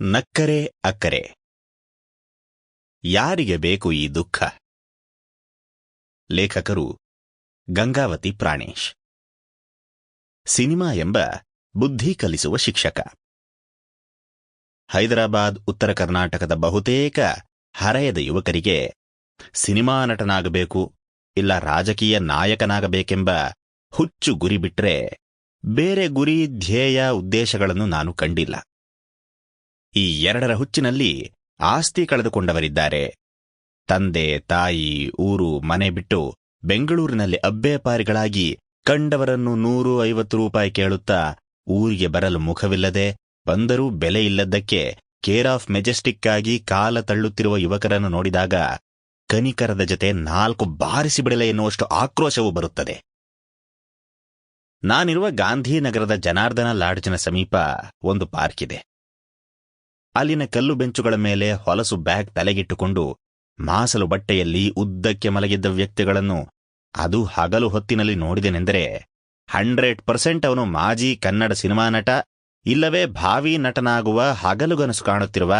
ನಕ್ಕರೆ ಅಕ್ಕರೆ. ಯಾರಿಗೆ ಬೇಕು ಈ ದುಃಖ? ಲೇಖಕರು ಗಂಗಾವತಿ ಪ್ರಾಣೇಶ್. ಸಿನಿಮಾ ಎಂಬ ಬುದ್ಧಿ ಕಲಿಸುವ ಶಿಕ್ಷಕ. ಹೈದರಾಬಾದ್, ಉತ್ತರ ಕರ್ನಾಟಕದ ಬಹುತೇಕ ಹರೆಯದ ಯುವಕರಿಗೆ ಸಿನಿಮಾ ನಟನಾಗಬೇಕು, ಇಲ್ಲ ರಾಜಕೀಯ ನಾಯಕನಾಗಬೇಕೆಂಬ ಹುಚ್ಚು ಗುರಿ ಬಿಟ್ರೆ ಬೇರೆ ಗುರಿ, ಧ್ಯೇಯ ಉದ್ದೇಶಗಳನ್ನು ನಾನು ಕಂಡಿಲ್ಲ. ಈ ಎರಡರ ಹುಚ್ಚಿನಲ್ಲಿ ಆಸ್ತಿ ಕಳೆದುಕೊಂಡವರಿದ್ದಾರೆ. ತಂದೆ, ತಾಯಿ, ಊರು, ಮನೆ ಬಿಟ್ಟು ಬೆಂಗಳೂರಿನಲ್ಲಿ ಅಬ್ಬೇಪಾರಿಗಳಾಗಿ ಕಂಡವರನ್ನು ನೂರು ಐವತ್ತು ರೂಪಾಯಿ ಕೇಳುತ್ತಾ ಊರಿಗೆ ಬರಲು ಮುಖವಿಲ್ಲದೆ ಬಂದರೂ ಬೆಲೆ ಇಲ್ಲದ್ದಕ್ಕೆ ಕೇರ್ ಆಫ್ ಮೆಜೆಸ್ಟಿಕ್ ಆಗಿ ಕಾಲ ತಳ್ಳುತ್ತಿರುವ ಯುವಕರನ್ನು ನೋಡಿದಾಗ ಕನಿಕರದ ಜೊತೆ ನಾಲ್ಕು ಬಾರಿಸಿ ಬಿಡಲೆ ಎನ್ನುವಷ್ಟು ಆಕ್ರೋಶವು ಬರುತ್ತದೆ. ನಾನಿರುವ ಗಾಂಧಿನಗರದ ಜನಾರ್ದನ ಲಾಡ್ಜಿನ ಸಮೀಪ ಒಂದು ಪಾರ್ಕ್ ಇದೆ ಅಲ್ಲಿನ ಕಲ್ಲು ಬೆಂಚುಗಳ ಮೇಲೆ ಹೊಲಸು ಬ್ಯಾಗ್ ತಲೆಗಿಟ್ಟುಕೊಂಡು ಮಾಸಲು ಬಟ್ಟೆಯಲ್ಲಿ ಉದ್ದಕ್ಕೆ ಮಲಗಿದ್ದ ವ್ಯಕ್ತಿಗಳನ್ನು ಅದು ಹಗಲು ಹೊತ್ತಿನಲ್ಲಿ ನೋಡಿದೆನೆಂದರೆ ಹಂಡ್ರೆಡ್ ಪರ್ಸೆಂಟ್ ಅವನು ಮಾಜಿ ಕನ್ನಡ ಸಿನಿಮಾ ನಟ, ಇಲ್ಲವೇ ಭಾವಿ ನಟನಾಗುವ ಹಗಲುಗನಸು ಕಾಣುತ್ತಿರುವ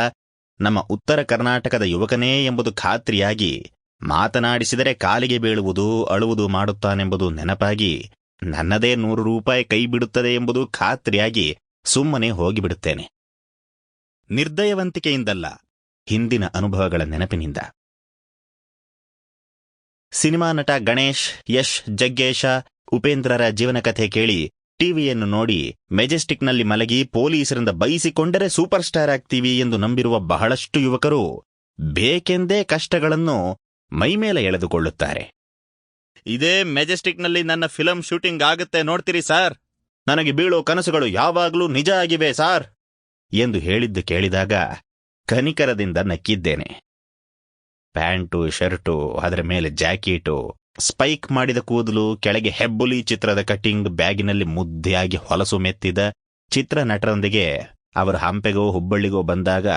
ನಮ್ಮ ಉತ್ತರ ಕರ್ನಾಟಕದ ಯುವಕನೇ ಎಂಬುದು ಖಾತ್ರಿಯಾಗಿ ಮಾತನಾಡಿಸಿದರೆ ಕಾಲಿಗೆ ಬೀಳುವುದು, ಅಳುವುದು ಮಾಡುತ್ತಾನೆಂಬುದು ನೆನಪಾಗಿ ನನ್ನದೇ ನೂರು ರೂಪಾಯಿ ಕೈ ಬಿಡುತ್ತದೆ ಎಂಬುದು ಖಾತ್ರಿಯಾಗಿ ಸುಮ್ಮನೆ ಹೋಗಿಬಿಡುತ್ತೇನೆ. ನಿರ್ದಯವಂತಿಕೆಯಿಂದಲ್ಲ ಹಿಂದಿನ ಅನುಭವಗಳ ನೆನಪಿನಿಂದ. ಸಿನಿಮಾ ನಟ ಗಣೇಶ್ ಯಶ್ ಜಗ್ಗೇಶ ಉಪೇಂದ್ರರ ಜೀವನ ಕಥೆ ಕೇಳಿ ಟಿವಿಯನ್ನು ನೋಡಿ ಮೆಜೆಸ್ಟಿಕ್ನಲ್ಲಿ ಮಲಗಿ ಪೊಲೀಸರಿಂದ ಬಯಸಿಕೊಂಡರೆ ಸೂಪರ್ ಸ್ಟಾರ್ ಆಗ್ತೀವಿ ಎಂದು ನಂಬಿರುವ ಬಹಳಷ್ಟು ಯುವಕರು ಬೇಕೆಂದೇ ಕಷ್ಟಗಳನ್ನು ಮೈಮೇಲೆ ಎಳೆದುಕೊಳ್ಳುತ್ತಾರೆ. ಇದೇ ಮೆಜೆಸ್ಟಿಕ್ನಲ್ಲಿ ನನ್ನ ಫಿಲಂ ಶೂಟಿಂಗ್ ಆಗುತ್ತೆ ನೋಡ್ತೀರಿ ಸಾರ್. ನನಗೆ ಬೀಳೋ ಕನಸುಗಳು ಯಾವಾಗಲೂ ನಿಜ ಆಗಿವೆ ಸಾರ್. ಎಂದು ಹೇಳಿದ್ದು ಕೇಳಿದಾಗ ಕನಿಕರದಿಂದ ನಕ್ಕಿದ್ದೇನೆ. ಪ್ಯಾಂಟು, ಶರ್ಟು, ಅದರ ಮೇಲೆ ಜಾಕೀಟು, ಸ್ಪೈಕ್ ಮಾಡಿದ ಕೂದಲು, ಕೆಳಗೆ ಹೆಬ್ಬುಲಿ ಚಿತ್ರದ ಕಟಿಂಗ್, ಬ್ಯಾಗಿನಲ್ಲಿ ಮುದ್ದೆಯಾಗಿ ಹೊಲಸು ಮೆತ್ತಿದ ಚಿತ್ರ ನಟರೊಂದಿಗೆ ಅವರು ಹಂಪೆಗೋ, ಹುಬ್ಬಳ್ಳಿಗೋ ಬಂದಾಗ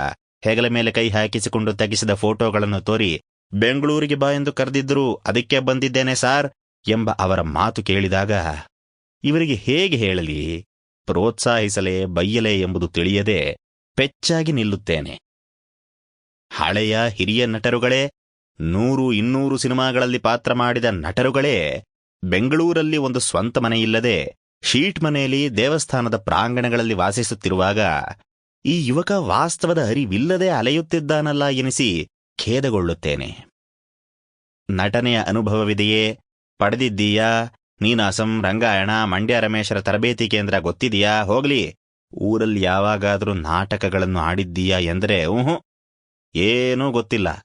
ಹೆಗಲ ಮೇಲೆ ಕೈ ಹಾಕಿಸಿಕೊಂಡು ತೆಗೆಸಿದ ಫೋಟೋಗಳನ್ನು ತೋರಿ, ಬೆಂಗಳೂರಿಗೆ ಬಾ ಎಂದು ಕರೆದಿದ್ದರು ಅದಕ್ಕೆ ಬಂದಿದ್ದೇನೆ ಸಾರ್ ಎಂಬ ಅವರ ಮಾತು ಕೇಳಿದಾಗ, ಇವರಿಗೆ ಹೇಗೆ ಹೇಳಲಿ? ಪ್ರೋತ್ಸಾಹಿಸಲೇ ಬೈಯಲೇ ಎಂಬುದು ತಿಳಿಯದೆ ಪೆಚ್ಚಾಗಿ ನಿಲ್ಲುತ್ತೇನೆ. ಹಳೆಯ ಹಿರಿಯ ನಟರುಗಳೇ, ನೂರು ಇನ್ನೂರು ಸಿನಿಮಾಗಳಲ್ಲಿ ಪಾತ್ರ ಮಾಡಿದ ನಟರುಗಳೇ, ಬೆಂಗಳೂರಲ್ಲಿ ಒಂದು ಸ್ವಂತ ಮನೆಯಿಲ್ಲದೆ ಶೀಟ್ ಮನೆಯಲ್ಲಿ ದೇವಸ್ಥಾನದ ಪ್ರಾಂಗಣಗಳಲ್ಲಿ ವಾಸಿಸುತ್ತಿರುವಾಗ ಈ ಯುವಕ ವಾಸ್ತವದ ಅರಿವಿಲ್ಲದೆ ಅಲೆಯುತ್ತಿದ್ದಾನಲ್ಲ ಎನಿಸಿ ಖೇದಗೊಳ್ಳುತ್ತೇನೆ. ನಟನೆಯ ಅನುಭವವಿದೆಯೇ, ಪಡೆದಿದ್ದೀಯಾ? ನೀನಾಸಂ ರಂಗಾಯಣ, ಮಂಡ್ಯ ರಮೇಶರ ತರಬೇತಿ ಕೇಂದ್ರ ಗೊತ್ತಿದೆಯಾ? ಹೋಗ್ಲಿ. ಊರಲ್ಲಿ ಯಾವಾಗಾದರೂ ನಾಟಕಗಳನ್ನು ಆಡಿದ್ದೀಯಾ ಎಂದರೆ, ಊಹು, ಏನೂ ಗೊತ್ತಿಲ್ಲ.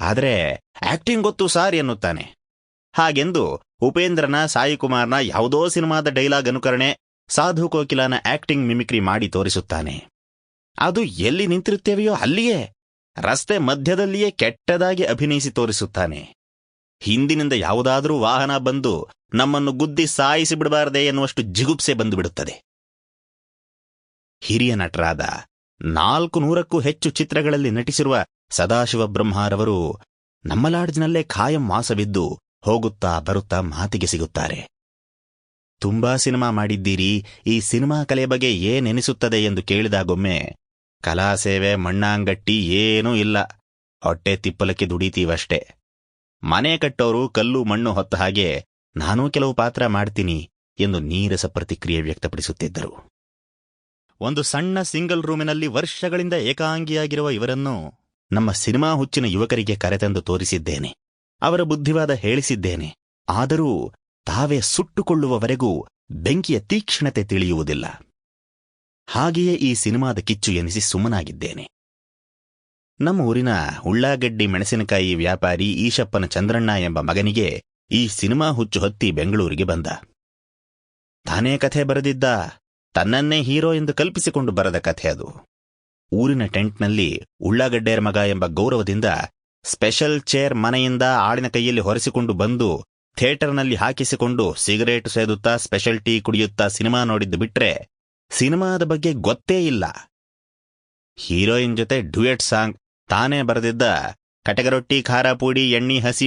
ಆದರೆ, ಆಕ್ಟಿಂಗ್ ಗೊತ್ತು ಸಾರ್ ಎನ್ನುತ್ತಾನೆ. ಹಾಗೆಂದು ಉಪೇಂದ್ರನ, ಸಾಯಿಕುಮಾರ್ನ ಯಾವುದೋ ಸಿನಿಮಾದ ಡೈಲಾಗ್ ಅನುಕರಣೆ ಸಾಧು ಕೋಕಿಲನ ಆಕ್ಟಿಂಗ್ ಮಿಮಿಕ್ರಿ ಮಾಡಿ ತೋರಿಸುತ್ತಾನೆ. ಅದು ಎಲ್ಲಿ ನಿಂತಿರುತ್ತೇವೆಯೋ ಅಲ್ಲಿಯೇ, ರಸ್ತೆ ಮಧ್ಯದಲ್ಲಿಯೇ ಕೆಟ್ಟದಾಗಿ ಅಭಿನಯಿಸಿ ತೋರಿಸುತ್ತಾನೆ. ಹಿಂದಿನಿಂದ ಯಾವುದಾದರೂ ವಾಹನ ಬಂದು ನಮ್ಮನ್ನು ಗುದ್ದಿ ಸಾಯಿಸಿ ಬಿಡಬಾರದೆ ಎನ್ನುವಷ್ಟು ಜಿಗುಪ್ಸೆ ಬಂದು ಬಿಡುತ್ತದೆ ಹಿರಿಯ ನಟರಾದ ನಾಲ್ಕು ನೂರಕ್ಕೂ ಹೆಚ್ಚು ಚಿತ್ರಗಳಲ್ಲಿ ನಟಿಸಿರುವ ಸದಾಶಿವ ಬ್ರಹ್ಮಾರವರು ನಮ್ಮ ಲಾಡ್ಜ್ನಲ್ಲೇ ಖಾಯಂ ವಾಸವಿದ್ದು ಹೋಗುತ್ತಾ ಬರುತ್ತಾ ಮಾತಿಗೆ ಸಿಗುತ್ತಾರೆ. ತುಂಬಾ ಸಿನಿಮಾ ಮಾಡಿದ್ದೀರಿ, ಈ ಸಿನಿಮಾ ಕಲೆ ಬಗ್ಗೆ ಏನೆನಿಸುತ್ತದೆ ಎಂದು ಕೇಳಿದಾಗೊಮ್ಮೆ ಕಲಾ ಸೇವೆ ಮಣ್ಣಾಂಗಟ್ಟಿ ಏನೂ ಇಲ್ಲ, ಹೊಟ್ಟೆ ತಿಪ್ಪಲಕ್ಕೆ ದುಡಿತೀವಷ್ಟೇ. ಮನೆ ಕಟ್ಟೋರು ಕಲ್ಲು ಮಣ್ಣು ಹೊತ್ತ ಹಾಗೆ ನಾನೂ ಕೆಲವು ಪಾತ್ರ ಮಾಡ್ತೀನಿ ಎಂದು ನೀರಸ ಪ್ರತಿಕ್ರಿಯೆ ವ್ಯಕ್ತಪಡಿಸುತ್ತಿದ್ದರು. ಒಂದು ಸಣ್ಣ ಸಿಂಗಲ್ ರೂಮಿನಲ್ಲಿ ವರ್ಷಗಳಿಂದ ಏಕಾಂಗಿಯಾಗಿರುವ ಇವರನ್ನು ನಮ್ಮ ಸಿನಿಮಾ ಹುಚ್ಚಿನ ಯುವಕರಿಗೆ ಕರೆತಂದು ತೋರಿಸಿದ್ದೇನೆ. ಅವರ ಬುದ್ಧಿವಾದ ಹೇಳಿಸಿದ್ದೇನೆ. ಆದರೂ ತಾವೇ ಸುಟ್ಟುಕೊಳ್ಳುವವರೆಗೂ ಬೆಂಕಿಯ ತೀಕ್ಷ್ಣತೆ ತಿಳಿಯುವುದಿಲ್ಲ. ಹಾಗೆಯೇ ಈ ಸಿನಿಮಾದ ಕಿಚ್ಚು ಎನಿಸಿ ಸುಮ್ಮನಾಗಿದ್ದೇನೆ. ನಮ್ಮ ಊರಿನ ಉಳ್ಳಾಗಡ್ಡಿ ಮೆಣಸಿನಕಾಯಿ ವ್ಯಾಪಾರಿ ಈಶಪ್ಪನ ಚಂದ್ರಣ್ಣ ಎಂಬ ಮಗನಿಗೆ ಈ ಸಿನಿಮಾ ಹುಚ್ಚು ಹತ್ತಿ ಬೆಂಗಳೂರಿಗೆ ಬಂದ. ತಾನೇ ಕಥೆ ಬರೆದಿದ್ದ, ತನ್ನನ್ನೇ ಹೀರೋ ಎಂದು ಕಲ್ಪಿಸಿಕೊಂಡು ಬರದ ಕಥೆ ಅದು. ಊರಿನ ಟೆಂಟ್ನಲ್ಲಿ ಉಳ್ಳಾಗಡ್ಡೆಯರ ಮಗ ಎಂಬ ಗೌರವದಿಂದ ಸ್ಪೆಷಲ್ ಚೇರ್ ಮನೆಯಿಂದ ಆಳಿನ ಕೈಯಲ್ಲಿ ಹೊರಿಸಿಕೊಂಡು ಬಂದು ಥಿಯೇಟರ್ನಲ್ಲಿ ಹಾಕಿಸಿಕೊಂಡು ಸಿಗರೇಟ್ ಸೇದುತ್ತಾ ಸ್ಪೆಷಲ್ ಟೀ ಕುಡಿಯುತ್ತಾ ಸಿನಿಮಾ ನೋಡಿದ್ದು ಬಿಟ್ರೆ ಸಿನಿಮಾದ ಬಗ್ಗೆ ಗೊತ್ತೇ ಇಲ್ಲ. ಹೀರೋಯಿನ್ ಜೊತೆ ಡ್ಯುಯೆಟ್ ಸಾಂಗ್ ತಾನೇ ಬರೆದಿದ್ದ, ಕಟಗರೊಟ್ಟಿ, ಖಾರ ಪುಡಿ, ಎಣ್ಣಿ ಹಸಿ